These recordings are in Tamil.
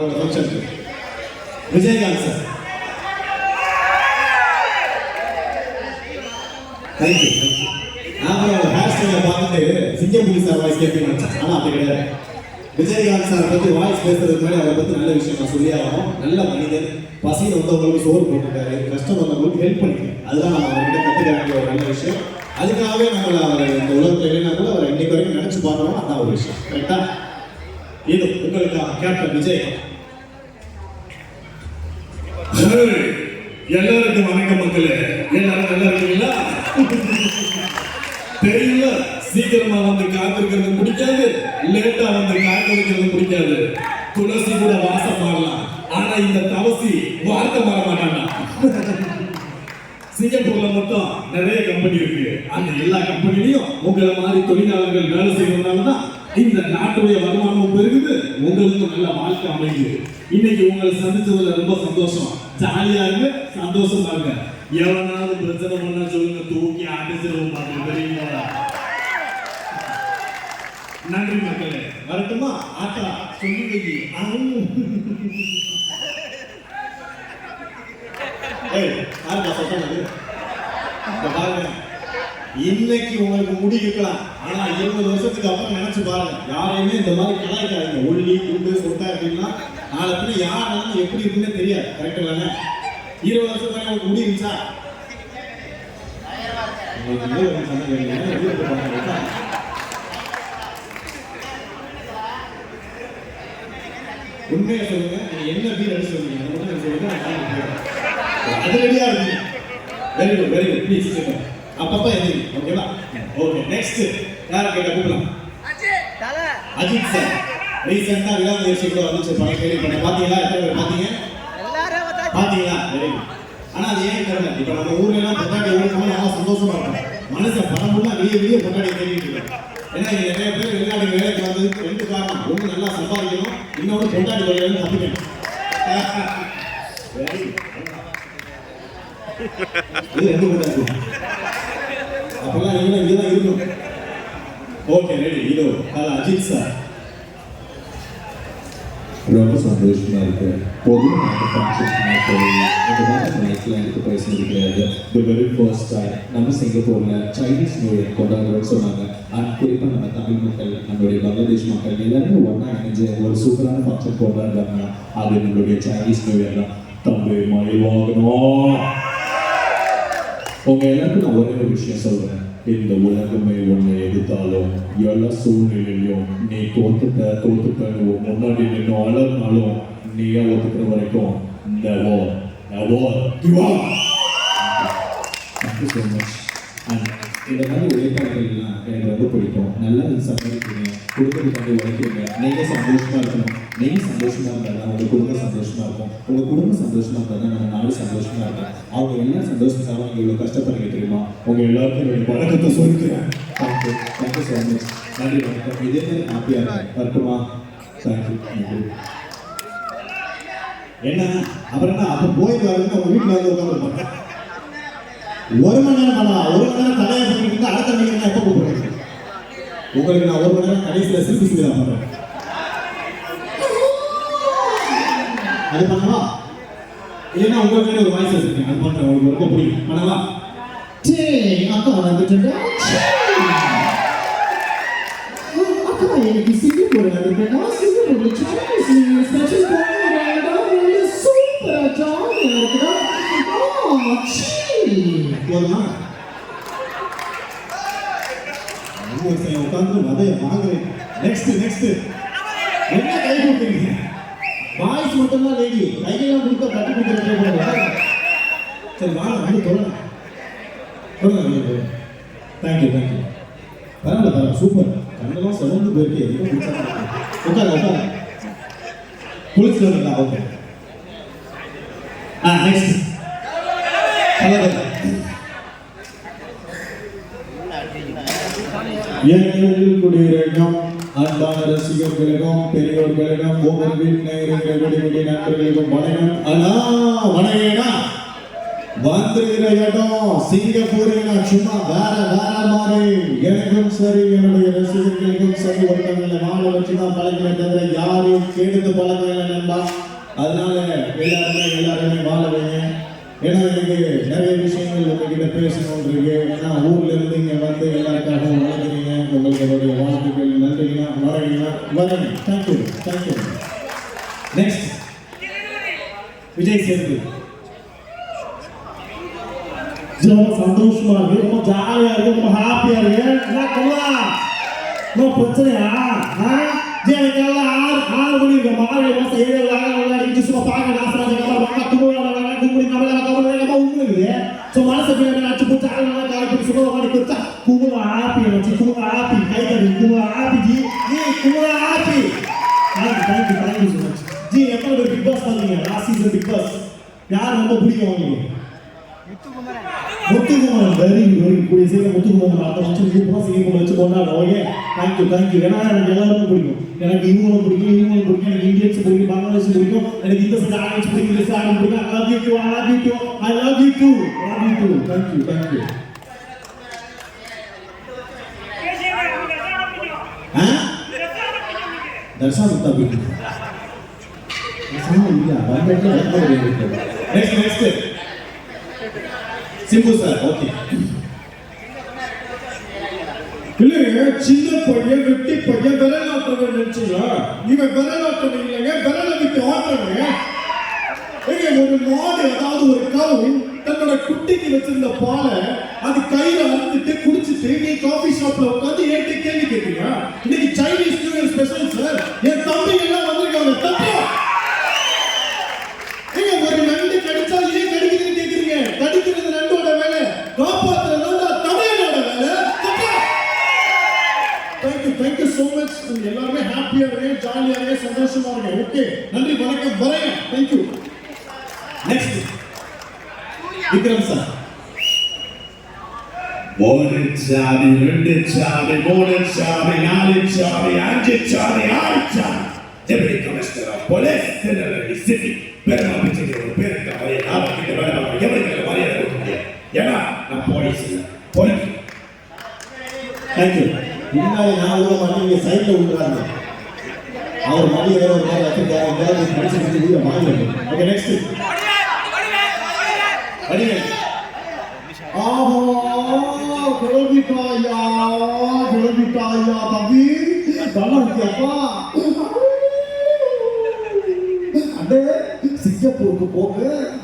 நம்மளோட ஃபங்க்ஷன் விஜயகாந்த் சார் தேங்க்யூ நான் அவர் ஹேர் ஸ்டைலை பார்த்துட்டு சிங்கப்பூரி சார் வாய்ஸ் கேட்பேன் நினைச்சேன் ஆனால் அப்படி கிடையாது விஜயகாந்த் சார் பற்றி வாய்ஸ் பேசுறதுக்கு முன்னாடி அவரை பற்றி நல்ல விஷயம் நான் சொல்லி ஆகணும் நல்ல மனிதர் பசியில் வந்தவங்களுக்கு சோறு போட்டுருக்காரு கஷ்டம் வந்தவங்களுக்கு ஹெல்ப் பண்ணிருக்காரு அதுதான் நம்ம அவர்கிட்ட கற்றுக்க வேண்டிய ஒரு நல்ல விஷயம் அதுக்காகவே நம்மளை அவர் இந்த உலகத்தில் இல்லைன்னா கூட அவர் இன்னைக்கு வரைக்கும் நினச்சி பார்க்கணும் அதான் ஒரு விஷயம் கரெக்டாக இது உங்களுக்கு கேப்டன் விஜய். எல்லாருக்கும் வணக்கம் மக்களே. எல்லாரும் நல்லா இருக்கீங்களா? தெரியல. சீக்கிரமா வந்து காத்திருக்கிறது பிடிக்காது. லேட்டா வந்து காத்திருக்கிறது பிடிக்காது. துளசி கூட வாசம் மாறலாம். ஆனா இந்த தவசி வார்த்தை மாற மாட்டான்டா. சிங்கப்பூர்ல மட்டும் நிறைய கம்பெனி இருக்கு. அந்த எல்லா கம்பெனிலையும் உங்களை மாதிரி தொழிலாளர்கள் வேலை செய்யறதுனால தான் இந்த நாட்டுடைய வருமானமும் பெருகுது உங்களுக்கு நல்ல வாழ்க்கை அமையுது. இன்னைக்கு உங்களை சந்திச்சதுல ரொம்ப சந்தோஷம். ஜாலியா இருக்கு சந்தோஷமா இருங்க எவனாவது பிரச்சனை பண்ணா சொல்லுங்க தூக்கி அடிச்சிருவோம் தெரியுங்களா நன்றி மக்களே. வரட்டுமா? ஆட்டா சொல்லி வை. ஏய் யாருக்கா சொல்றது பாருங்க. இன்னைக்கு உங்களுக்கு முடி இருக்கலாம். ஆனா இருபது வருஷத்துக்கு அப்புறம் நினைச்சு பாருங்க. யாரையுமே இந்த மாதிரி கலாய்க்காதீங்க. ஒல்லி குண்டு சொட்டா அப்படின்னா நாளை பின்ன யார் எப்படி இருக்குன்னு தெரியாது. கரெக்ட் தானே? இருபது வருஷத்துக்கு உங்களுக்கு முடி இருந்துச்சா? உங்களுக்கு உண்மையை சொல்லுங்க. நீங்க என்ன பீர் அடிச்சு சொல்லுங்க அது ரெடியா இருக்கு. Very good very good please அப்பப்ப எதிரி ஓகேவா ஓகே நெக்ஸ்ட் யாரை கேட்ட கூப்பிடலாம்? அஜித் சார். ரீசெண்டா விடாமுயற்சி கூட வந்துச்சு படம் கேள்வி பண்ண. பாத்தீங்களா? எத்தனை பேர் பாத்தீங்க? பாத்தீங்களா? வெரி குட் ஆனா அது ஏன் தெரியல. இப்ப நம்ம ஊர்ல எல்லாம் பொட்டாட்டி ஓடுறோம் நல்லா சந்தோஷமா இருக்கும். மனுஷன் படம் ஃபுல்லா வெளிய வெளிய தேடிட்டு இருக்கான் ஏன்னா இங்க நிறைய பேர் வெளிநாடு வேலைக்கு வந்ததுக்கு ரெண்டு காரணம். ஒண்ணு நல்லா சம்பாதிக்கணும் இன்னொன்று பொட்டாட்டி தொழில் தப்பிக்கணும் Very good. இது ரெண்டு பொட்டாட்டி அப்பெல்லாம் நீங்க இங்கதான் இருக்கணும் ஓகே ரெடி இதோ அது அஜித் சார் ரொம்ப சந்தோஷமா இருக்கு பொது அந்த ஃபங்க்ஷன் எனக்கு பேசுறது கிடையாது தி வெரி ஃபர்ஸ்ட் டைம் நம்ம சிங்கப்பூர்ல சைனீஸ் நியூ இயர் கொண்டாடுறோம்னு சொன்னாங்க அண்ட் குறிப்பாக நம்ம தமிழ் மக்கள் நம்மளுடைய பங்களாதேஷ் மக்கள் எல்லாருமே ஒன்றா இணைஞ்சு ஒரு சூப்பரான ஃபங்க்ஷன் கொண்டாடுறாங்க அது நம்மளுடைய சைனீஸ் நியூ இயர் தான் தம்பி மயில் வாங்கணும் உங்க எல்லாருக்கும் நான் ஒரே ஒரு விஷயம் சொல்றேன் இந்த உலகமே உன்னை எதிர்த்தாலும் எல்லா சூழ்நிலையிலும் நீ தோத்துட்ட தோத்துட்ட முன்னாடி நின்று அலர்னாலும் நீயா ஒத்துக்கிற வரைக்கும் never never give up Thank you so much. இந்த மாதிரி உழைப்பாளர்கள்லாம் எனக்கு ரொம்ப பிடிக்கும் நல்லா இது சம்பாதிக்கிறீங்க குடும்பத்துக்காண்டி உழைக்கிறீங்க நீங்கள் சந்தோஷமாக இருக்கணும் நீங்கள் சந்தோஷமாக இருந்தால் தான் உங்கள் குடும்பம் சந்தோஷமாக இருக்கும் உங்கள் குடும்பம் சந்தோஷமாக இருந்தால் தான் நம்ம நாடு சந்தோஷமாக இருக்கும் அவங்க எல்லாம் சந்தோஷமாக அவங்க இவ்வளோ கஷ்டப்படுறீங்க தெரியுமா உங்கள் எல்லாருக்கும் என்னுடைய பழக்கத்தை சொல்லிக்கிறேன் தேங்க்யூ தேங்க்யூ ஸோ மச் நன்றி வணக்கம் இதே மாதிரி ஹாப்பியாக இருக்கேன் வரட்டுமா தேங்க்யூ நன்றி என்ன? அப்புறம் என்ன? அப்போ போய் பாருங்க உங்க வீட்டில் வந்து உட்காந்துருப்பாங்க ஒரு மணி நேரம் பண்ணலாம். ஒரு மணி நேரம் தடையா பண்ணிட்டு அடுத்த மணி நேரம் எப்ப கூப்பிடுறேன் உங்களுக்கு நான் ஒரு மணி நேரம் கடைசியில சிரிப்பு சிரிப்பு பண்றேன். அது பண்ணலாம் இல்லைன்னா உங்களுக்கு ஒரு வாய்ஸ் வச்சிருக்கேன். அது பண்றேன். உங்களுக்கு ரொம்ப பிடிக்கும். பண்ணலாம் டேய் அக்கா வந்துட்டா அக்கா எனக்கு சிங்கப்பூர் வந்துட்டா சிங்கப்பூர்ல சைனீஸ் நியூ ஸ்பெஷல் சூப்பரா ஜாலியா இருக்குடா போதுமா ஒருத்தன் உட்காந்து மதைய வாங்குறேன் நெக்ஸ்ட் நெக்ஸ்ட் என்ன கை கொடுக்குறீங்க? வாய்ஸ் மட்டும் லேடி கையெல்லாம் கொடுத்தா தட்டி கொடுத்துருக்க சரி வாங்க வந்து சொல்லுங்க சொல்லுங்க தேங்க்யூ தேங்க்யூ பரவாயில்ல பரவாயில்ல சூப்பர் கண்ணெல்லாம் சிவந்து போயிருக்கு எதுவும் பிடிச்சா உட்காரு உட்காரு. குளிச்சு ஓகே ஆ நெக்ஸ்ட் குடியிருக்கும் அன்பான ரசிகர்களுக்கும் பெரியோர்களுக்கும் ஒவ்வொரு வீட்டில் நண்பர்களுக்கும் வணக்கம். அண்ணா வணக்கம்னா வந்திருக்கிற இடம் சிங்கப்பூருன்னா சும்மா வேற வேற மாதிரி. எனக்கும் சரி என்னுடைய ரசிகர்களுக்கும் சரி ஒருத்தவங்களை வாழ வச்சுதான் தான் தவிர யாரையும் கெடுத்து பழக்கம் இல்லை நண்பா. அதனால எல்லாருமே எல்லாருமே வாழ வைங்க ஏன்னா இங்கே நிறைய விஷயங்கள் உங்ககிட்ட பேசணும் இருக்கு ஏன்னா ஊர்ல இருந்து இங்க வந்து எல்லாருக்காகவும் வளர்க்குறீங்க உங்களுக்கு என்னுடைய வாழ்த்துக்கள் நன்றிங்களா வரீங்களா வரீங்க. Thank you thank you next Vijay Sethupathi ரொம்ப சந்தோஷமா இருக்கு. ரொம்ப ஜாலியா இருக்கு. ரொம்ப ஹாப்பியா இருக்கு. என்ன கல்லா என்ன பிரச்சனையா? ஆ? எனக்கு ஆறு ஆறு மணி இருக்கு. மாலை மாசம் ஏழு வாங்க விளையாடி சும்மா பார்க்க ஆசை உங்களுக்கு ஸோ மனசு பின்னாடி அச்சு போட்டு ஆளுங்க காலி சும்மா மாதிரி கொடுத்தா கும்பல ஹாப்பி வச்சு கும்பல ஹாப்பி கை தடி கும்பல happy ji ji கும்பல happy thank you thank you thank you so much ji எப்போ பிக் பாஸ் பண்ணீங்க லாஸ்ட் சீசன் பிக் பாஸ் யார் ரொம்ப பிடிக்கும் உங்களுக்கு முத்துக்குமரன் வெரி வெரி கூடிய சீக்கிரம் முத்துக்குமரன் அடுத்த வருஷம் சூப்பராக சிங்கப்பூர் வச்சு கொண்டாடுறோம் ஓகே தேங்க்யூ தேங்க்யூ ஏன்னா எனக்கு எல்லாருமே பிடிக்கும் எனக்கு இவங்களும் பிடிக்கும் இவங்களும் பிடிக்கும் எனக்கு இந்தியன்ஸ் பிடிக்கும் பங்களாதேஷ் பிடிக்கும் எனக்கு இந்த சைடு ஆடியன்ஸ் பிடிக்கும் இந்த சைடு ஆடியன்ஸ் பிடிக்கும் I love you too I love you too I love you too love you too thank you thank you Dharsha Muktha பிடிக்கும் இல்ல வந்துட்டு next next Simbu sir okay இல்லைங்க சின்ன பையன் வெட்டி பையன் விரல் ஆட்டவன் நினைச்சீங்களா? இவன் விரல் ஆட்டவன் இல்லைங்க விரலை விட்டு ஆட்டவங்க ஏங்க ஒரு மாடு அதாவது ஒரு கவு தன்னோட குட்டிக்கு வச்சிருந்த பாலை அது கையில அறுத்துட்டு குடிச்சிட்டு நீ காஃபி ஷாப்ல உட்காந்து என்கிட்ட கேள்வி கேட்டீங்க? இன்னைக்கு Chinese new year special sir என் தம்பி எல்லாம் வந்திருக்காங்க தப்பா ஏங்க ஒரு நண்டு கடிச்சா ஏன் கடிக்குதுன்னு கேக்குறீங்க கடிக்கிறது நண்டோட வேலை காப்பாத்துறது நண்டா தமிழனோட வேலை தப்பா தேங்க்யூ தேங்க்யூ ஸோ மச் எல்லாருமே ஹாப்பியா இருங்க ஜாலியா இருங்க சந்தோஷமா இருங்க ஓகே நன்றி வணக்கம். வரேன். Thank you next Vikram sir. ஒரு சாமி ரெண்டு சாமி மூணு சாமி நாலு சாமி அஞ்சு சாமி ஆறு சாமி. Deputy commissioner of police Tirunelveli city பெருமா பிச்சைக்கு ஒரு பேருக்கு மரியாதை நான் கிட்ட வேலை பார்க்கணும் எவருக்கு மரியாதை கொடுக்க முடியாது ஏன்னா நான் போலீஸ் இல்லை. போலீஸ். தேங்க்யூ முன்னாடி நான் விட மாட்டேன் நீங்க சைட்ல விட்டுறாங்க அவர் மணி ஏதோ ஒரு மாதிரி வச்சிருக்காரு எங்கேயாவது படிச்சு வச்சு உயிரை வாங்கி ஓகே நெக்ஸ்ட் வடிவேல் ஆஹா கிளம்பிட்டாயா கிளம்பிட்டாயா தம்பி? நல்லா இருக்கியாப்பா அடே சிங்கப்பூருக்கு போக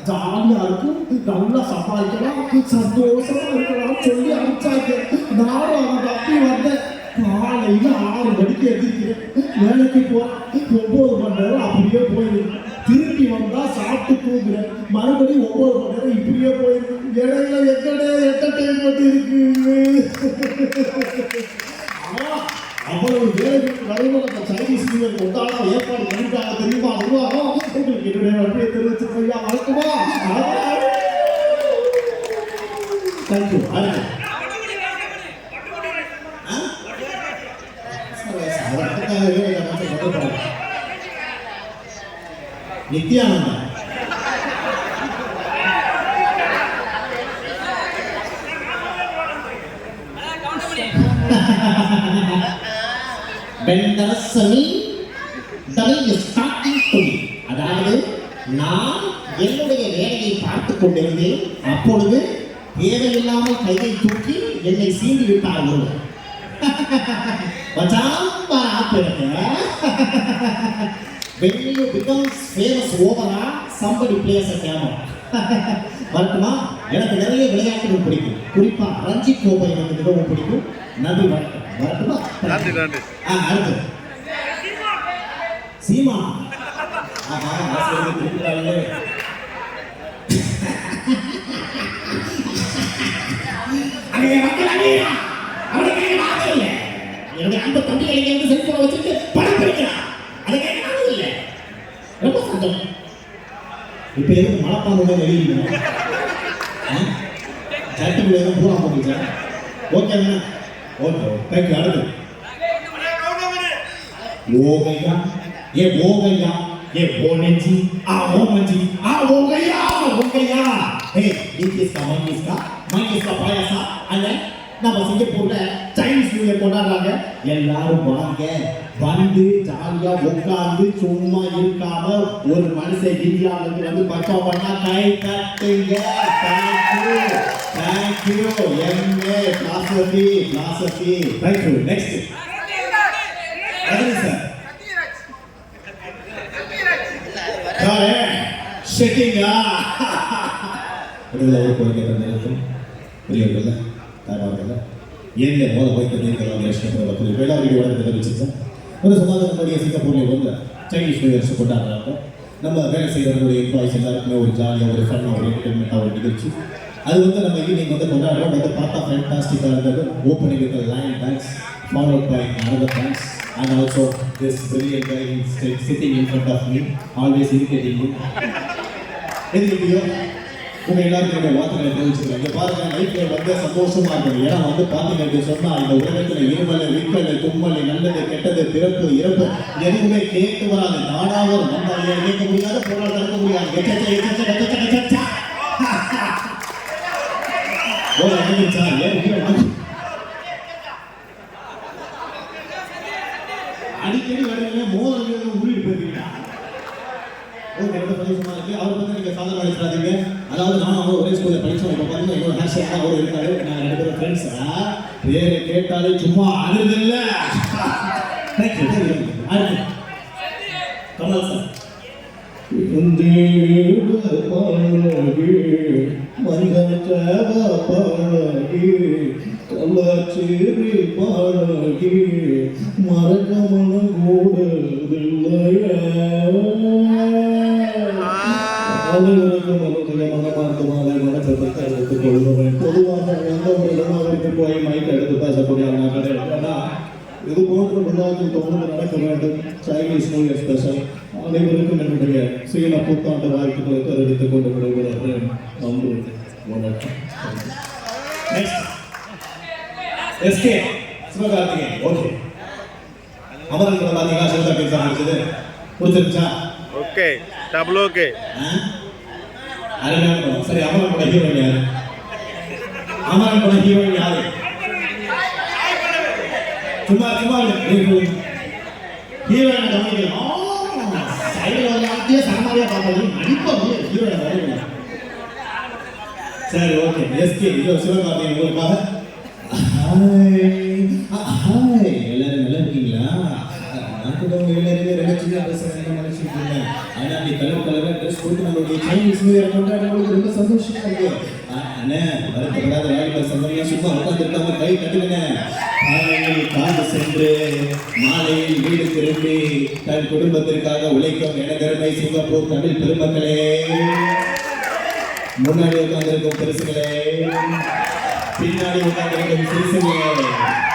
ஜாலியா இருக்கும் நல்லா சமாளிக்கலாம் சந்தோஷமா இருக்கலாம் சொல்லி அனுப்பிச்சாங்க நானும் அதை தப்பி வந்தேன். காலையில ஆறு மணிக்கு எதிர்க்கிறேன் வேலைக்கு போறேன் ஒன்பது மணி நேரம் அப்படியே போயிருக்கு திருப்பி வந்தால் சாப்பிட்டு தூங்குறேன். மறுபடியும் ஒன்பது மணி நேரம் இப்படியே போயிருக்கு இடையில எக்கடே என்டர்டைன்மெண்ட் இருக்கு ஆனா, அவ்வளவு வேலைகளுக்கு நடுவில் அந்த சைனீஸ் நியூ கொண்டாட ஏற்பாடு பண்ணிட்டாங்க தெரியுமா நிர்வாகம் உங்களுக்கு என்னுடைய நன்றியை தெரிவிச்சு ஐயா வணக்கமா தேங்க்யூ அடுத்து Nithyananda When the sunny, sunny is அதாவது நான் என்னுடைய வேலையை பார்த்துக் கொண்டிருந்தேன். அப்பொழுது தேவையில்லாமல் கையை தூக்கி என்னை சீண்டி விட்டார்கள் ஒருவர். மச்சான் பாராட்டுங்க when you becomes famous overா somebody plays a camera. வரட்டுமா? எனக்கு நிறைய விளையாட்டுகள் பிடிக்கும். குறிப்பா ரஞ்சி கோப்பை எனக்கு மிகவும் பிடிக்கும். நன்றி வணக்கம். வரட்டுமா? நன்றி நன்றி. ஆ அடுத்து. சீமா. ஆஹா ஆசிரியர் குறிப்பிட்டாங்களே அங்கே மக்கள் அங்கேயா அவனுக்கு ஆசை இல்லை. என்னுடைய அன்பு தம்பிகளை செல்போனை வச்சுட்டு படம் படிக்கிறான். ரொம்ப சந்தோஷம் இப்போ எதுக்கு மனப்பான்மையாக எழுதிங்க சட்டுக்குள்ள எதுவும் பூரா போட்டுச்சா ஓகே ஓகே தேங்க்யூ அடுத்து. ஓ கையா ஏ ஓ கையா ஏ ஓ நெஞ்சி ஆ ஓ நெஞ்சி ஆ ஓ நம்ம சிங்கப்பூர்ல சைனீஸ் நியூ இயர் கொண்டாடுறாங்க. எல்லாரும் வாங்க. வந்து ஜாலியா உட்கார்ந்து சும்மா இருக்காம ஒரு மனுஷன் இந்தியால இருந்து வந்து பச்சா பண்ணா கை தட்டுங்க. Thank you thank you MA philosophy philosophy thank you next Rajini sir யாரு ஷெட்டிங்கா விடுதலை கோரிக்கை நேரத்தில் பெரியவர்கள தாய்மார்கள ஏன் மோத வைத்த நீர்கள் இஷ்டப்படுற வேளாண்மை உடனே தெரிவிச்சிருக்கேன். ஒரு சமாதானத்துடைய சிங்கப்பூரில் வந்து சைனீஸ் நியூ கொண்டாடுறாங்க. நம்ம வேலை செய்கிறவங்களுடைய எம்ப்ளாயிஸ் எல்லாருக்குமே ஒரு ஜாலியாக ஒரு ஃபன்னாக ஒரு என்டர்டைன்மெண்ட்டாக ஒரு நிகழ்ச்சி. அது வந்து நம்ம ஈவினிங் வந்து கொண்டாடுறோம். வந்து பார்த்தா ஃபேண்டாஸ்டிக்காக இருந்தது. Opening with line dance followed by another dance and also this brilliant guy is sitting in front of me always irritating me. எதுக்கு இப்படியோ உங்க எல்லாருக்கும் என்னுடைய வார்த்தைகளை தெரிவிச்சுக்கிறேன். இங்க பாருங்க லைஃப்ல வந்து சந்தோஷமா இருக்கணும். ஏன்னா வந்து பாத்தீங்க அப்படின்னு சொன்னா இந்த உலகத்துல இருமல் விக்கல் தும்மல் நல்லது கெட்டது பிறப்பு இறப்பு எதுவுமே கேட்டு வராது. நானா வரும் நம்ம கேட்க முடியாது போராட தடுக்க முடியாது. அடிக்கடி வருவீங்க மோதல் உருவிட்டு போயிருக்கீங்க ஓகே ரொம்ப அவர் அதாவது நானும் அவர் ஒரே ஸ்கூல்ல படிச்சோம். இப்ப பாத்தீங்கன்னா இன்னொரு ஹேர் ஷேப் அவர் இருக்காரு. நான் ரெண்டு பேரும் ஃப்ரெண்ட்ஸ் பேரை கேட்டாலே சும்மா அழுது இல்ல தேங்க்யூ அடுத்து. கமல் சார் அவருடைய மாலை வணக்கத்தை தெரிவித்துக் கொள்கிறேன் பொதுவாக எந்த ஒரு இளமாவிற்கு போய் மைக் எடுத்து பேசக்கூடிய நான் கிடையாது இது போன்ற விழாக்கள் தொடர்ந்து நடக்க வேண்டும். சைனீஸ் நியூ இயர் ஸ்பெஷல் அனைவருக்கும் என்னுடைய சீன புத்தாண்டு வாழ்த்துக்களை தெரிவித்துக் கொண்டு விடைபெறுகிறேன். நன்றி. வணக்கம். Next SK Sivakarthikeyan. Okay Amaran Sivakarthikeyan double okay? அருமையான படம் சரி அமரன் படம் ஹீரோயின் யாரு? அமரன் படம் ஹீரோயின் யாரு? சும்மா சும்மா ஹீரோயின் கவனிக்கணும் சைடில் வந்து சமாதியா பார்ப்பது நடிப்பாங்க ஹீரோயின் வரவில்லை சரி ஓகே எஸ்கே இது சிவகார்த்திகேயன் உங்களுக்காக. ஹாய் எல்லாரும் நல்லா இருக்கீங்களா? நான் கூட உங்க எல்லாருமே பேசுறேன் ஆனா நீ கலர் கலரா ட்ரெஸ் போட்டு நம்மளுடைய சைனீஸ் நியூ இயர் கொண்டாடுறவங்களுக்கு ரொம்ப சந்தோஷமா இருக்கு அண்ணே வருத்தப்படாத வாலிபர் சந்தோஷம் சும்மா உட்காந்துருக்காம கை காலையில் காடு சென்று மாலையில் வீடு திரும்பி தன் குடும்பத்திற்காக உழைக்கும் எனதருமை சிங்கப்பூர் தமிழ் பெருமக்களே. முன்னாடி உட்கார்ந்திருக்கும் பெருசுகளே. பின்னாடி உட்கார்ந்திருக்கும் சிறுசுகளே.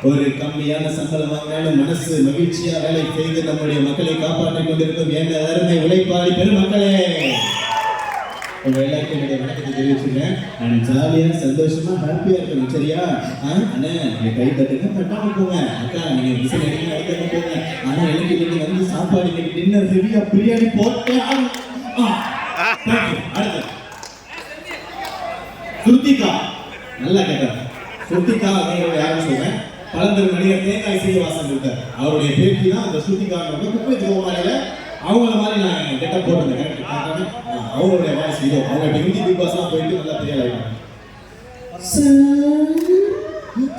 ஒரு கம்மியான சம்பளம் வாங்கினாலும் மனசு மகிழ்ச்சியா வேலை செய்து நம்முடைய மக்களை காப்பாற்றிக் கொண்டிருக்கும் என் அருமை உழைப்பாளி பெருமக்களே. உங்க எல்லாருக்கும் என்னுடைய வணக்கத்தை தெரிவிச்சுக்கிறேன். நான் ஜாலியா சந்தோஷமா ஹாப்பியா இருக்கணும் சரியா? ஆ, அண்ணே என் கை தட்டுங்க தட்டாம போங்க. அக்கா நீங்க விசில் அடிக்க அடிக்காம போங்க. ஆனா எனக்கு இன்னைக்கு வந்து சாப்பாடு இன்னைக்கு டின்னர் ஹெவியா பிரியாணி போட்டே ஆ, thank அடுத்து சுருத்திகா நல்லா கேட்டார் சுருத்திகா அப்படிங்கிற யாரும் சொல்றேன்? பழந்தர் மணியர் தேங்காய் சீனிவாசன் இருக்கார் அவருடைய பேட்டி தான் அந்த சுருத்திகா குப்பை கோமாளியில அவங்கள மாதிரி நான் கெட்ட போட்டிருந்தேன் அவங்களுடைய வாய்ஸ் இதோ அவங்க இப்ப ஹிந்தி பிக் பாஸ்லாம் போயிட்டு நல்லா பெரிய சார்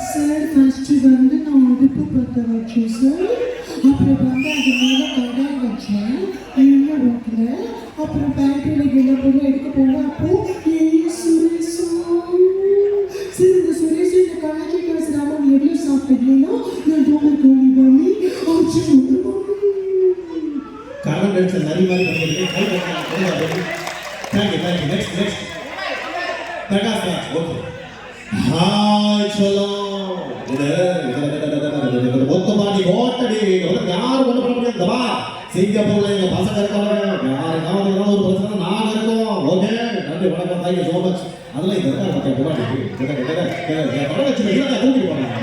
சார் ஃபர்ஸ்ட் வந்து நான் உடுப்பு பற்ற வச்சேன் சார் அப்புறம் வந்து அது மேலே கடை வச்சேன். இன்னும் ரோட்டில்? அப்புறம் பேட்டரியில் எல்லா பொருளும் எடுக்க போனேன் அப்போ ஓகே நன்றி வணக்கம் தேங்க்யூ ஸோ மச் அதெல்லாம் இந்த இடத்துல பார்த்தேன் தூக்கிட்டு போனாங்க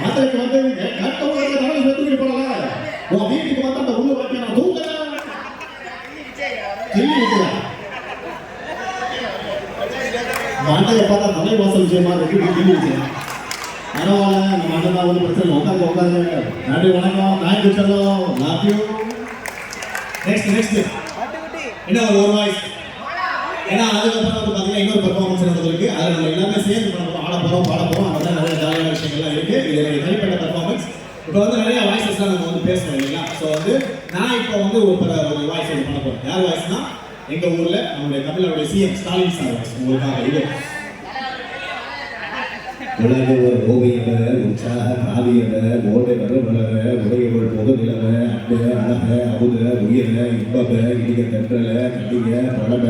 மாத்திரைக்கு வந்து தூக்கிட்டு போனாங்க உன் வீட்டுக்கு வந்தா அந்த உள்ள வாட்டி நான் மண்டையை பார்த்தா விஷயமா இருக்கு பரவாயில்ல நம்ம அண்ணன் தான் பிரச்சனை உட்காந்து உட்காந்து நன்றி வணக்கம் தேங்க்யூ செல்லம் லவ் யூ நெக்ஸ்ட் நெக்ஸ்ட் என்ன ஒரு ஒரு வாய்ஸ் ஏன்னா அதுக்கப்புறம் வந்து பார்த்தீங்கன்னா இன்னொரு பர்ஃபார்மன்ஸ் நடந்திருக்கு அதில் நம்ம எல்லாமே சேர்ந்து நம்ம போகிறோம் ஆட போகிறோம் பாட போகிறோம் அந்த நிறைய ஜாலியான விஷயங்கள்லாம் இருக்குது இது எனக்கு தனிப்பட்ட பர்ஃபார்மன்ஸ் இப்போ வந்து நிறைய வாய்ஸஸ்லாம் நம்ம வந்து பேசுகிறோம் இல்லைங்களா? ஸோ வந்து நான் இப்போ வந்து ஒரு பல ஒரு வாய்ஸ் வந்து பண்ண போகிறேன் யார் வாய்ஸ்னா எங்கள் ஊரில் நம்மளுடைய தமிழருடைய சிஎம் ஸ்டாலின் சார் வாய்ஸ் உங்களுக்காக இது. உலக ஒரு ஓவியவ உற்சாக காவியவ ஓடை வளர உடையவள் பொது நிலவ அன்ப அழக அமுத உயர இன்பப இடிய தென்றல நடிக பழம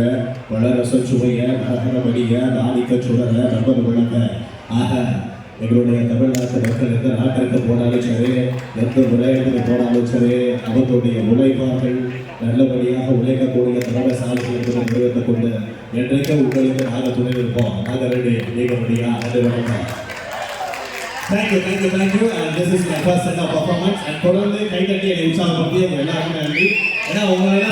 பழரச சுவைய மகர மடிய நாணிக்க சுடர நம்பது விளக்க ஆக எங்களுடைய தமிழ்நாட்டு மக்கள் எந்த நாட்டிற்கு போனாலும் சரி எந்த விளையாட்டுக்கு போனாலும் சரி அவர்களுடைய உழைப்பார்கள் நல்லபடியாக உழைக்கக்கூடிய திறமைசாலிகள் என்பதை நிறுவனத்தை கொண்டு என்றைக்கும் உங்களுக்கு நாங்கள் துணை இருப்போம் நாங்கள் ரெண்டு நீங்கள் முடியா? அது வணக்கம். Thank you thank you thank you and this is my first set of performance and தொடர்ந்து கைதட்டி என்னை உற்சாகப்படுத்தி உங்க எல்லாருக்கும் நன்றி. ஏன்னா உங்களால